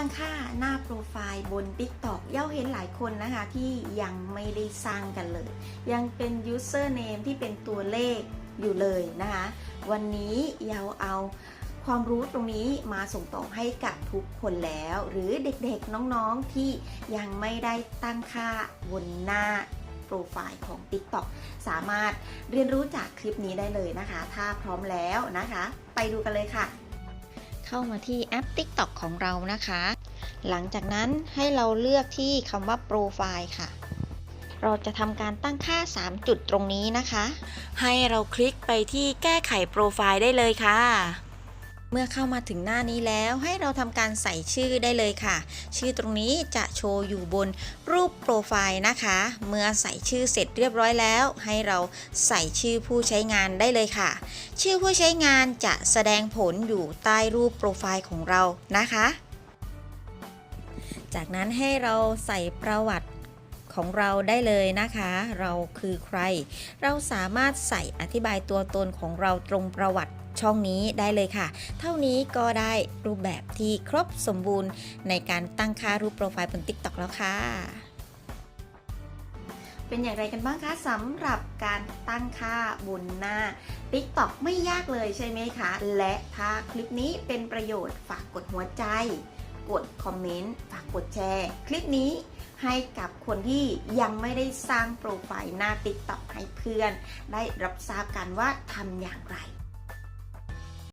ตั้งค่าหน้าโปรไฟล์บน TikTok เย่าเห็นหลายคนนะคะ ที่ยังไม่ได้สร้างกันเลย ยังเป็น username ที่เป็นตัวเลขอยู่เลยนะคะ วันนี้เยาเอาความรู้ตรงนี้มาส่งต่อให้กับทุกคนแล้ว หรือเด็กๆน้องๆที่ยังไม่ได้ตั้งค่าบนหน้าโปรไฟล์ของ TikTok สามารถเรียนรู้จากคลิปนี้ได้เลยนะคะ ถ้าพร้อมแล้วนะคะ ไปดูกันเลยค่ะ เข้ามาที่แอป TikTok ของเรานะคะ หลังจากนั้นให้เราเลือกที่คำว่าโปรไฟล์ค่ะ เราจะทำการตั้งค่า 3 จุดตรงนี้นะคะ ให้เราคลิกไปที่แก้ไขโปรไฟล์ได้เลยค่ะ เมื่อเข้ามาถึงหน้านี้แล้วให้เราทำการใส่ชื่อได้เลยค่ะ ชื่อตรงนี้จะโชว์อยู่บนรูปโปรไฟล์นะคะ เมื่อใส่ชื่อเสร็จเรียบร้อยแล้ว ให้เราใส่ชื่อผู้ใช้งานได้เลยค่ะ ชื่อผู้ใช้งานจะแสดงผลอยู่ใต้รูปโปรไฟล์ของเรานะคะ จากนั้นให้เราใส่ประวัติ ของเราได้เลยนะคะ เราคือใคร เราสามารถใส่อธิบายตัวตนของเราตรงประวัติช่องนี้ได้เลยค่ะ เท่านี้ก็ได้รูปแบบที่ครบสมบูรณ์ในการตั้งค่ารูปโปรไฟล์บน TikTok แล้วค่ะ เป็นอย่างไรกันบ้างคะสำหรับการตั้งค่าบนหน้า TikTok ไม่ยากเลยใช่ไหมคะ และถ้าคลิปนี้เป็นประโยชน์ฝากกดหัวใจ กดคอมเมนต์ ฝากกดแชร์ คลิปนี้ ให้กับคนที่ยังไม่ได้สร้างโปรไฟล์หน้า TikTok ให้เพื่อน ได้รับทราบกันว่าทำอย่างไร